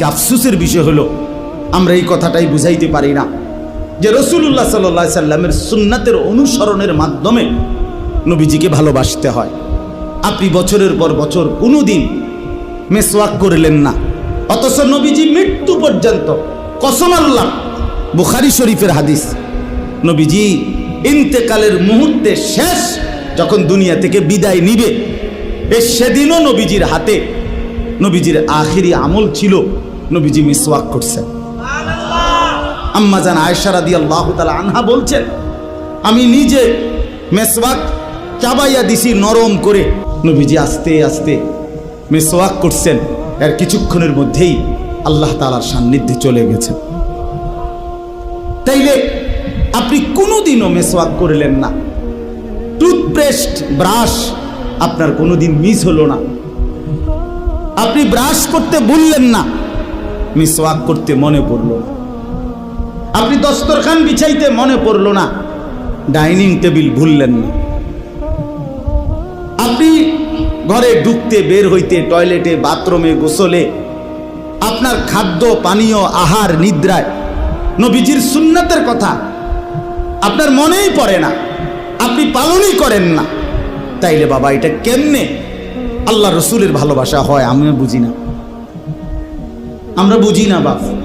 আজকে আফসুসের বিষয় হলো, আমরা এই কথাটাই বুঝাইতে পারি না যে রসুল্লাহ সাল্লা সাল্লামের সুন্নাতের অনুসরণের মাধ্যমে নবীজিকে ভালোবাসতে হয়। আপনি বছরের পর বছর কোনো দিন মেসওয়াক করলেন না, অথচ নবীজি মৃত্যু পর্যন্ত, কসম আল্লাহ, বুখারি শরীফের হাদিস, নবীজি ইন্তেকালের মুহূর্তে শেষ যখন দুনিয়া থেকে বিদায় নিবে, এ সেদিনও নবীজির হাতে, নবীজির আখিরি আমল ছিল। নবীজি মিসওয়াক করছেন। আম্মা জান আয়েশা রাদিয়াল্লাহু তাআলা আনহা বলছেন, আমি নিজে মেসওয়াক চাবাইয়া দিছি নরম করে। নবীজি আস্তে আস্তে মেসওয়াক করছেন, এর কিছুক্ষণের মধ্যেই আল্লাহ তালার সান্নিধ্যে চলে গেছেন। তাইলে আপনি কোনোদিনও মেসওয়াক করলেন না। টুথপেস্ট, ব্রাশ আপনার কোনোদিন মিস হলো না। আপনি ব্রাশ করতে ভুললেন না। মিসওয়াক করতে মনে পড়ল। আপনি দস্তরখান বিছাইতে মনে পড়ল না। ডাইনিং টেবিল ভুললেন না। আপনি ঘরে ঢুকতে বের হইতে টয়লেটে, বাথরুমে গোসলে, আপনার খাদ্য, পানীয়, আহার, নিদ্রায়, নবীজির সুন্নাতের কথা আপনার মনেই পড়ে না। আপনি পালনই করেন না। তাইলে বাবা, এটা কেমনে? আল্লাহ রসুলের ভালোবাসা হয়, আমিও বুঝি না। আমরা বুঝি না বাপ।